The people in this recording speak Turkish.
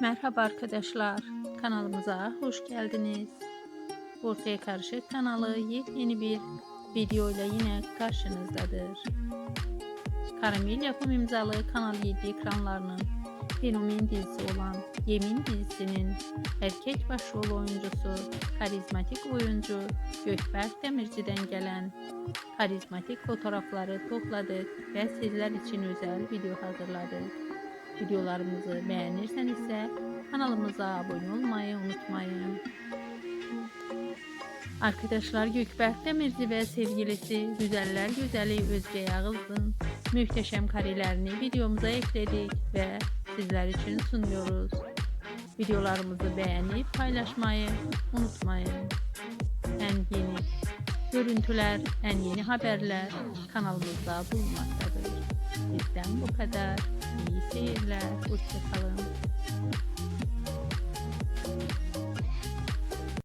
Merhaba arkadaşlar, kanalımıza hoş geldiniz. Ortaya Karışık kanalı yepyeni bir video ile yine karşınızdadır. Karamel yapım imzalı Kanal 7 ekranlarının fenomen dizisi olan Yemin dizisinin erkek başrol oyuncusu, karizmatik oyuncu Gökberk Demirci'den gelen karizmatik fotoğrafları topladık ve sizler için özel video hazırladık. Videolarımızı beğenirseniz ise kanalımıza abone olmayı unutmayın. Arkadaşlar Gökberk Demirci ve sevgilisi Güzeller Güzeli Özge Yağız'ın muhteşem karelerini videomuza ekledik ve sizler için sunuyoruz. Videolarımızı beğenip paylaşmayı unutmayın. En yeni görüntüler, en yeni haberler kanalımızda bulunmaktadır. Bizden bu kadar. İyi seyirler. curta.